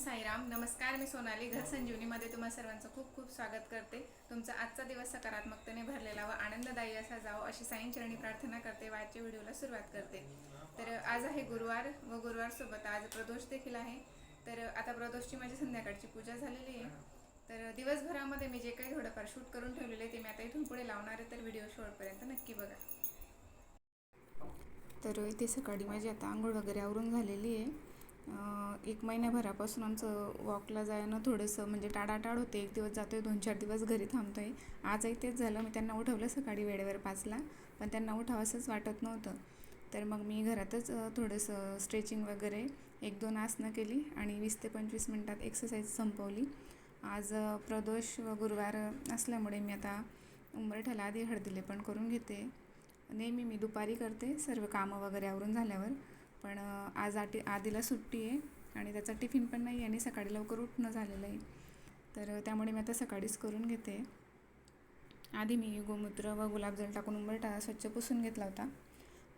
साईराम नमस्कार मी सोनाली घर संजीवनीमध्ये तुम्हा सर्वांचं खूप खूप स्वागत करते. तुमचा आजचा दिवस सकारात्मकतेने भरलेला व आनंददायी असा जावं अशी साईंचरणी प्रार्थना करते व आजच्या व्हिडिओला सुरुवात करते. तर आज आहे गुरुवार व गुरुवारसोबत आज प्रदोष देखील आहे. तर आता प्रदोषची माझी संध्याकाळची पूजा झालेली आहे. तर दिवसभरामध्ये मी जे काही थोडंफार शूट करून ठेवलेले आहे ते मी आता इथून पुढे लावणार आहे तर व्हिडिओ शेवटपर्यंत नक्की बघा. तर इथे सकाळी माझी आता आंघोळ वगैरे आवरून झालेली आहे. एक महिन्याभरापासून आमचं वॉकला जायनं थोडंसं म्हणजे टाळाटाळ होते. एक दिवस जातो आहे दोन चार दिवस घरी थांबतो आहे आजही तेच झालं. मी त्यांना उठवलं सकाळी वेळेवर पाचला. पण त्यांना उठावंसंच वाटत नव्हतं. तर मग मी घरातच थोडंसं स्ट्रेचिंग वगैरे एक दोन आसनं केली आणि वीस ते पंचवीस मिनटात एक्सरसाइज संपवली. आज प्रदोष व गुरुवार असल्यामुळे मी आता उंबरठ्याला आधी हळदीले पण करून घेते. नेहमी मी दुपारी करते. सर्व कामं वगैरे आवरून झाल्यावर. पण आज आटी आधीला सुट्टी आहे आणि त्याचा टिफिन पण नाही आणि सकाळी लवकर उठणं झालेलं आहे. तर त्यामुळे मी आता सकाळीच करून घेते. आधी मी गोमूत्र व गुलाबजल टाकून उंबरटा स्वच्छ पुसून घेतला होता.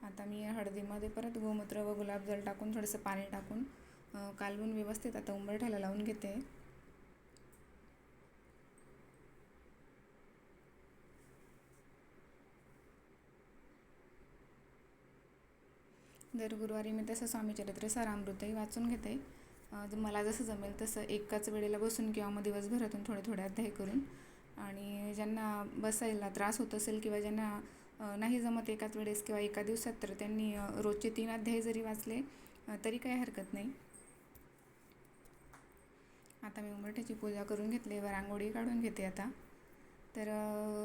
आता मी हळदीमध्ये परत गोमूत्र व गुलाबजल टाकून थोडंसं पाणी टाकून कालवून व्यवस्थित आता उंबरठ्याला लावून घेते. दर गुरुवारी मी तसं स्वामीचरित्र सारामृतही वाचून घेते. मला जसं जमेल तसं एकाच वेळेला बसून किंवा मग दिवसभरातून थोडे थोडे अध्याय करून. आणि ज्यांना बसायला त्रास होत असेल किंवा ज्यांना नाही जमत एकाच वेळेस किंवा एका दिवसात तर त्यांनी रोजचे तीन अध्याय जरी वाचले तरी काही हरकत नाही. आता मी उंबरठ्याची पूजा करून घेतली व रांगोळी काढून घेते आता. तर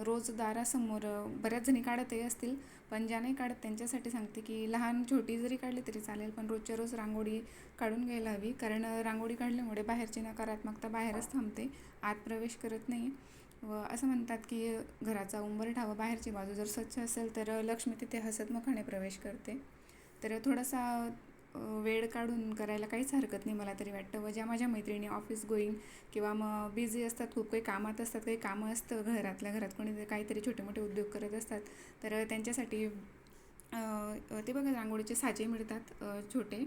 रोज दारासमोर बऱ्याच जणी काढतही असतील पण ज्या नाही काढत त्यांच्यासाठी सांगते की लहान छोटी जरी काढली तरी चालेल पण रोजच्या रोज रांगोळी काढून घ्यायला हवी कारण रांगोळी काढल्यामुळे बाहेरची नकारात्मकता बाहेरच थांबते आत प्रवेश करत नाही. व असं म्हणतात की घराचा उंबरठा व बाहेरची बाजू जर स्वच्छ असेल तर लक्ष्मी तिथे हसतमुखाने प्रवेश करते. तर थोडासा वेळ काढून करायला काहीच हरकत नाही मला तरी वाटतं. व ज्या माझ्या मैत्रिणी ऑफिस गोईंग किंवा मग बिझी असतात खूप काही कामात असतात काही कामं असतं घरातल्या घरात कोणी काहीतरी छोटे मोठे उद्योग करत असतात तर त्यांच्यासाठी ते बघा रांगोळीचे साचे मिळतात छोटे.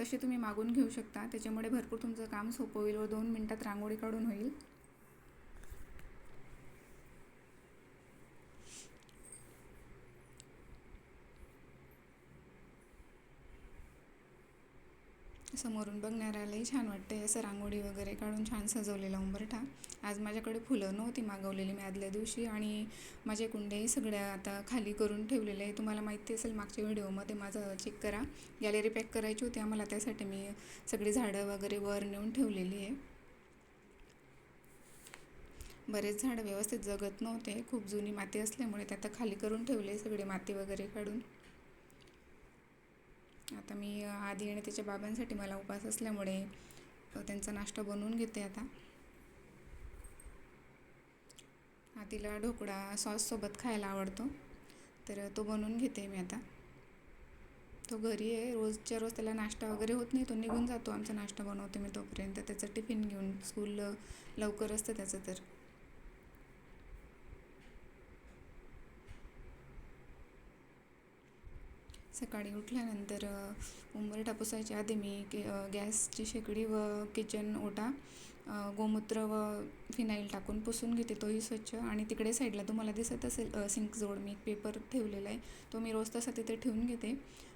तसे तुम्ही मागून घेऊ शकता. त्याच्यामुळे भरपूर तुमचं काम सोपं होईल व दोन मिनटात रांगोळी काढून होईल. समोरून बघणाऱ्यालाही छान वाटते असं रांगोळी वगैरे काढून छान सजवलेला उंबरठा. आज माझ्याकडे फुलं नव्हती मागवलेली मी आदल्या दिवशी आणि माझे कुंडेही सगळ्या आता खाली करून ठेवलेले आहे तुम्हाला माहिती असेल मागच्या व्हिडिओमध्ये माझं चेक करा. गॅलरी पॅक करायची होती. आम्हाला त्यासाठी मी सगळी झाडं वगैरे वर नेऊन ठेवलेली आहे. बरेच झाडं व्यवस्थित जगत नव्हते. खूप जुनी माती असल्यामुळे ते आता खाली करून ठेवले सगळे माती वगैरे काढून. आता मी आधी आणि त्याच्या बाबांसाठी मला उपास असल्यामुळे त्यांचा नाश्ता बनवून घेते आता. आधीला ढोकळा सॉससोबत खायला आवडतो तर तो बनवून घेते मी आता. तो घरी आहे रोजच्या रोज त्याला नाश्ता वगैरे होत नाही तो निघून जातो. आमचा नाश्ता बनवते मी तोपर्यंत. त्याचं टिफिन घेऊन स्कूल लवकर असतं त्याचं तर. सकाळी उठल्यानंतर उंबरठा पुसायच्या आधी मी के गॅसची शेगडी व किचन ओटा गोमूत्र व फिनाईल टाकून पुसून घेते. तोही स्वच्छ आणि तिकडे साईडला तुम्हाला दिसत असेल सिंक सिंकजवळ मी एक पेपर ठेवलेला आहे. तो मी रोज तसा तिथे ठेवून घेते.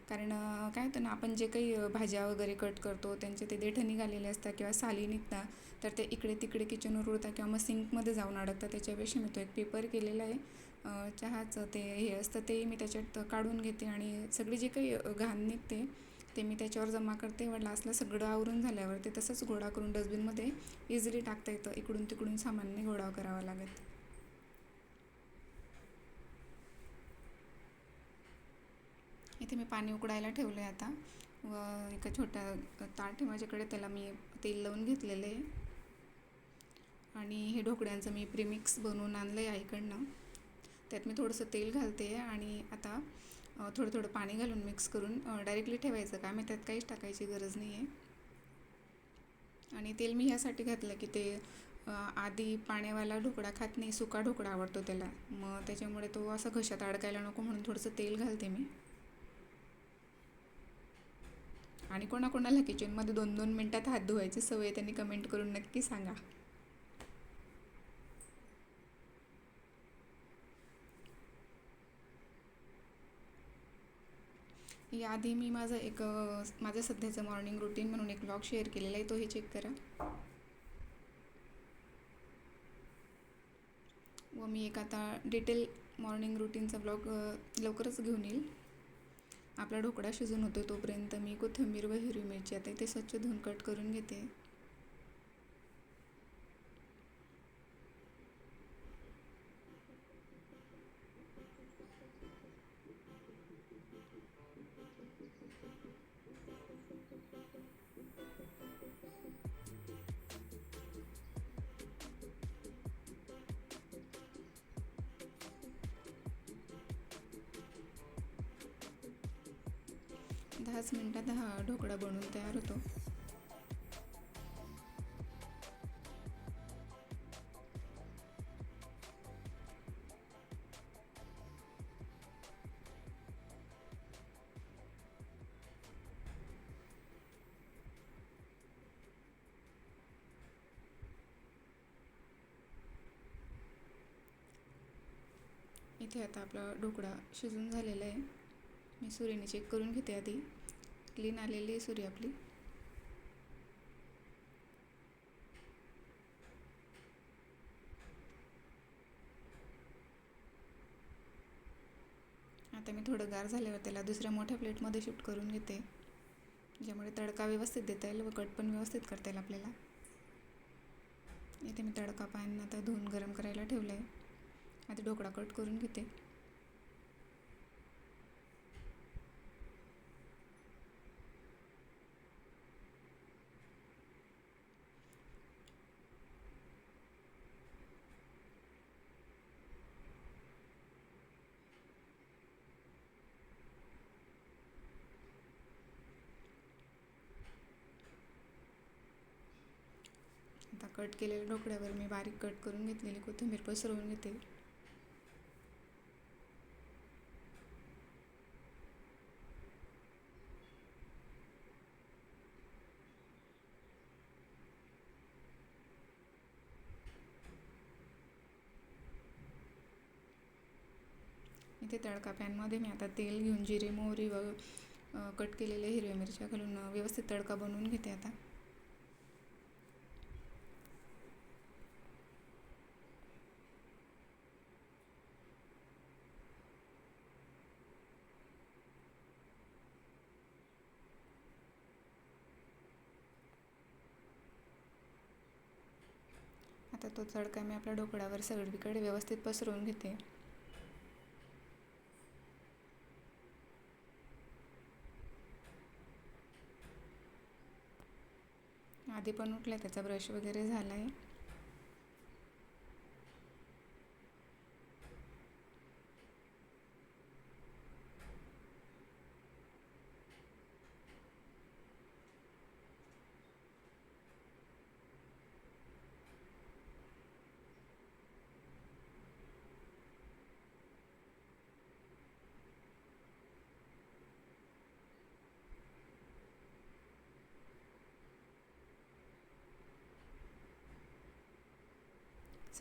कारण काय होतं ना आपण जे काही भाज्या वगैरे कट करतो त्यांचे ते देठं निघालेले असतात किंवा साली निघतात तर ते इकडे तिकडे किचनवर उडतात किंवा मग सिंकमध्ये जाऊन अडकतात. त्याच्यापेक्षा मी तो एक पेपर केलेला आहे. चहाचं ते हे असतं ते मी त्याच्यात काढून घेते आणि सगळी जी काही घाण निघते ते मी त्याच्यावर जमा करते. व लास्टला सगळं आवरून झाल्यावर ते तसंच गोळा करून डस्टबिनमध्ये इझिली टाकता येतं. इकडून तिकडून सामान्य गोळा करावा लागत इथे मी पाणी उकडायला ठेवलं आहे आता. व एका छोट्या ताट माझ्याकडे त्याला मी तेल लावून घेतलेलं आहे. आणि हे ढोकळ्यांचं मी प्रीमिक्स बनवून आणलं आहे आईकडनं. त्यात मी थोडंसं तेल घालते आणि आता थोडं थोडं पाणी घालून मिक्स करून डायरेक्टली ठेवायचं का? मी त्यात काहीच टाकायची गरज नाही आहे आणि तेल मी ह्यासाठी घातलं की ते आधी पाण्यावाला ढोकळा खात नाही सुका ढोकळा आवडतो त्याला. मग त्याच्यामुळे तो असं घशात अडकायला नको म्हणून थोडंसं तेल घालते मी. आणि कोणाकोणाला किचनमध्ये दोन दोन मिनटात हात धुवायची सवय त्यांनी कमेंट करून नक्की सांगा. याआधी मी माझं एक माझं सध्याचं मॉर्निंग रुटीन म्हणून एक ब्लॉग शेअर केलेला आहे तोही चेक करा. व मी एक आता डिटेल मॉर्निंग रुटीनचा ब्लॉग लवकरच घेऊन येईल. आपला ढोकळा शिजून होतो तोपर्यंत मी कोथिंबीर व हिरवी मिरची आता इथे स्वच्छ धुवून कट करून घेते. दहाच मिनटात हा ढोकळा बनवून तयार होतो. इथे आता आपला ढोकळा शिजून झालेला आहे. मी सुरीने चेक करून घेते आधी. क्लीन आलेली आहे सुरी आपली. आता मी थोडं गार झाल्यावर त्याला दुसऱ्या मोठ्या प्लेटमध्ये शिफ्ट करून घेते. ज्यामुळे तडका व्यवस्थित देता येईल व कट पण व्यवस्थित करता येईल आपल्याला. इथे मी तडका पॅन आता धुवून गरम करायला ठेवलं आहे आता ढोकळा कट करून घेते आता कट केलेल्या ढोकळ्यावर मी बारीक कट करून घेतलेली कोथिंबीर पसरवून घेते. इथे तडका पॅनमध्ये मी आता तेल घेऊन जिरे मोहरी व कट केलेल्या हिरव्या मिरच्या घालून व्यवस्थित तडका बनवून घेते आता. आता तो तडका मी आपल्या ढोकळ्यावर सगळीकडे व्यवस्थित पसरवून घेते. आधी पण उठला त्याचा ब्रश वगैरे झाला आहे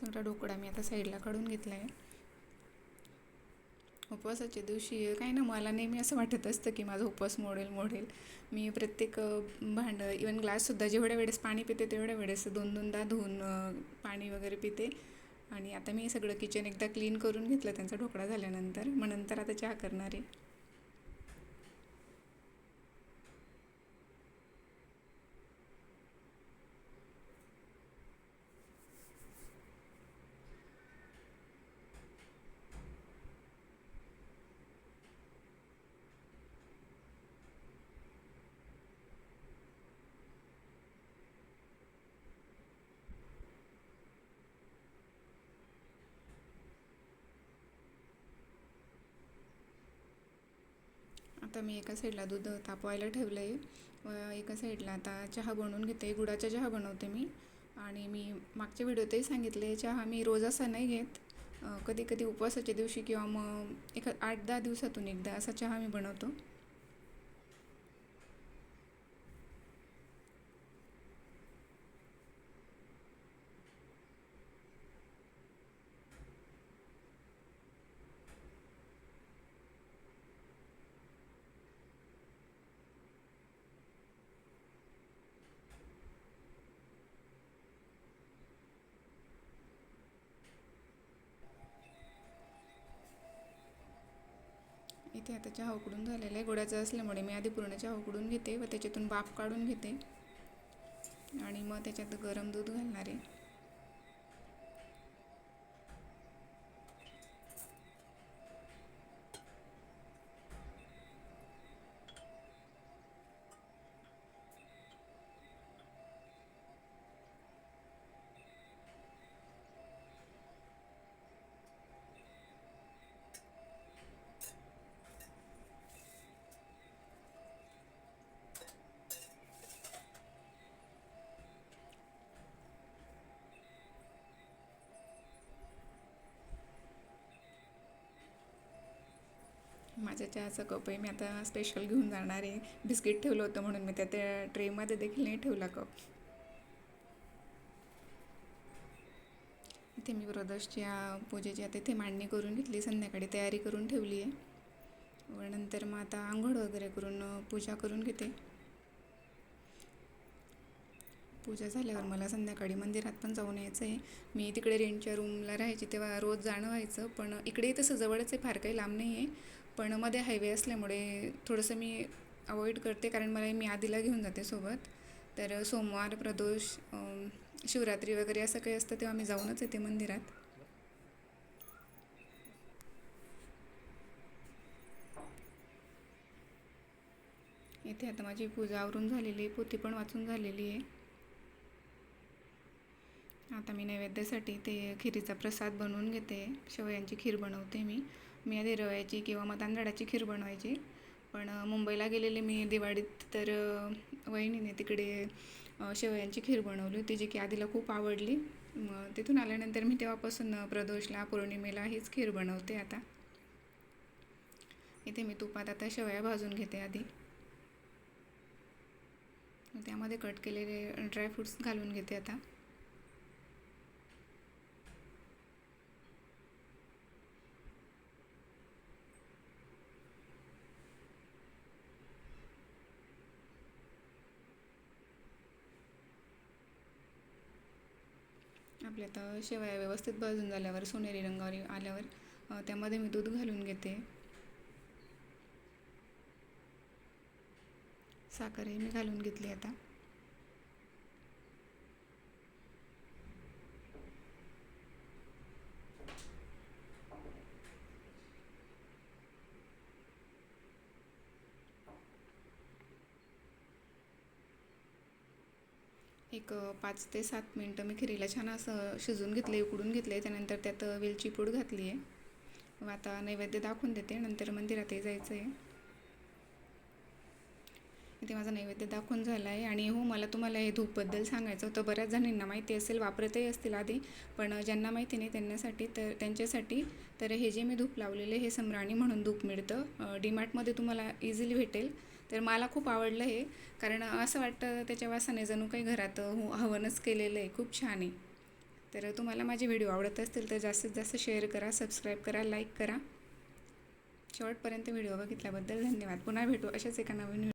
सगळा ढोकळा मी आता साईडला काढून घेतला आहे उपवासाच्या दिवशी काही ना मला नेहमी असं वाटत असतं की माझा उपवास मोडेल मोडेल. मी प्रत्येक भांडं इवन ग्लाससुद्धा जेवढ्या वेळेस पाणी पिते तेवढ्या वेळेस दोन दोनदा धुवून पाणी वगैरे पिते. आणि आता मी सगळं किचन एकदा क्लीन करून घेतलं त्यांचा ढोकळा झाल्यानंतर. मग नंतर आता चहा करणार आहे. आता मी एका साईडला दूध तापवायला ठेवलं आहे व एका साईडला आता चहा बनवून घेते. गुळाचा चहा बनवते मी. आणि मी मागच्या व्हिडिओतही सांगितले चहा मी रोज असा नाही घेत. कधी कधी उपवासाच्या दिवशी किंवा मग एका आठ दहा दिवसातून एकदा असा चहा मी बनवतो. इथे आता चहा उकडून झालेला आहे. गोड्याचा असल्यामुळे मी आधी पूर्ण चहा उकडून घेते व त्याच्यातून वाफ काढून घेते. आणि मग त्याच्यात गरम दूध घालणार आहे. माझ्या कप आहे मी आता स्पेशल घेऊन जाणार आहे. बिस्किट ठेवलं होतं म्हणून मी त्या त्या ट्रेमध्ये देखील नाही ठेवला कप इथे मी प्रदोषच्या पूजेची आता इथे मांडणी करून घेतली संध्याकाळी तयारी करून ठेवली आहे. व नंतर मग आता आंघोळ वगैरे करून पूजा करून घेते. पूजा झाल्यावर मला संध्याकाळी मंदिरात पण जाऊन यायचं आहे. मी तिकडे रेंटच्या रूमला राहायची तेव्हा रोज जाणं व्हायचं पण इकडे तसं जवळच आहे फार काही लांब नाही आहे पण मध्ये हायवे असल्यामुळे थोडंसं मी अवॉइड करते कारण मला मी आधीला घेऊन जाते सोबत. तर सोमवार प्रदोष शिवरात्री वगैरे असं काही असतं तेव्हा मी जाऊनच येते मंदिरात. इथे आता माझी पूजा आवरून झालेली आहे पोती पण वाचून झालेली आहे. आता मी नैवेद्यासाठी ते खिरीचा प्रसाद बनवून घेते शेवयांची खीर बनवते मी. मी आधी रव्याची किंवा मग तांदळाची खीर बनवायची. पण मुंबईला गेलेले मी दिवाळीत तर वहिनीने तिकडे शेवयांची खीर बनवली होती जी की आधीला खूप आवडली. मग तिथून आल्यानंतर मी तेव्हापासून प्रदोषला पौर्णिमेला हीच खीर बनवते आता. इथे मी तुपात आता शेवया भाजून घेते आधी. त्यामध्ये कट केलेले ड्रायफ्रूट्स घालून घेते आता. आपल्या आता शेवया व्यवस्थित भाजून झाल्यावर सोनेरी रंगावर आल्यावर त्यामध्ये मी दूध घालून घेते. साखरही मी घालून घेतली आता. एक पाच ते सात मिनटं मी खिरीला छान असं शिजवून घेतले उकडून घेतले त्यानंतर त्यात वेलची पूड घातली आहे व आता नैवेद्य दाखवून देते. नंतर मंदिरातही जायचं आहे इथे माझा नैवेद्य दाखवून झाला आहे आणि हो मला तुम्हाला हे धूपबद्दल सांगायचं होतं. बऱ्याच जणींना माहिती असेल वापरतही असतील आधी. पण ज्यांना माहिती नाही त्यांच्यासाठी तर त्यांच्यासाठी तर हे जे मी धूप लावलेले हे सम्राणी म्हणून धूप मिळतं. डीमार्टमध्ये तुम्हाला इझिली भेटेल. तर मला खूप आवडलं हे. कारण असं वाटतं त्याच्या वासाने जणू काही घरात हवनच केलेलं आहे. खूप छान आहे. तर तुम्हाला माझे व्हिडिओ आवडत असतील तर जास्तीत जास्त शेअर करा सबस्क्राईब करा लाईक करा. शेवटपर्यंत व्हिडिओ बघितल्याबद्दल धन्यवाद. पुन्हा भेटू अशाच एका नवीन